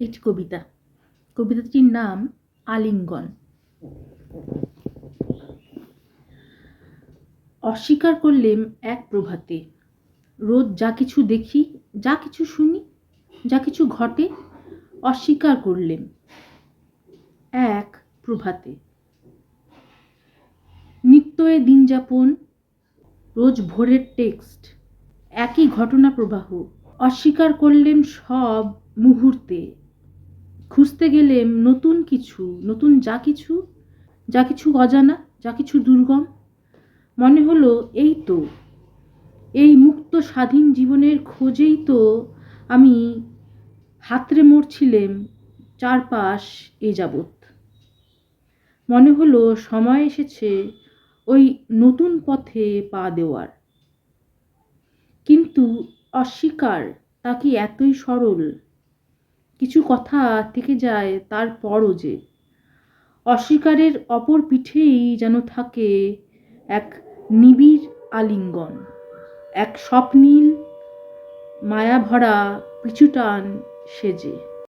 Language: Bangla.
একটি কবিতা। কবিতাটির নাম আলিঙ্গন। অস্বীকার করলেম এক প্রভাতে, রোজ যা কিছু দেখি, যা কিছু শুনি, যা কিছু ঘটে, অস্বীকার করলেম এক প্রভাতে। নিত্য এ দিন যাপন, রোজ ভোরের টেক্সট, একই ঘটনা প্রবাহ, অস্বীকার করলেম সব মুহূর্তে। খুঁজতে গেলে নতুন কিছু, নতুন যা কিছু যা কিছু অজানা, যা কিছু দুর্গম। মনে হলো, এই তো, এই মুক্ত স্বাধীন জীবনের খোঁজেই তো আমি হাতড়ে মরছিলেম চারপাশ এ যাবৎ। মনে হলো, সময় এসেছে ওই নতুন পথে পা দেওয়ার। কিন্তু অস্বীকার, তা কি এতই সরল? কিছু কথা থেকে যায় তারপরও যে। অস্বীকারের অপর পিঠেই যেন থাকে এক নিবিড় আলিঙ্গন, এক স্বপ্নীল মায়া ভরা পিছুটান সেজে।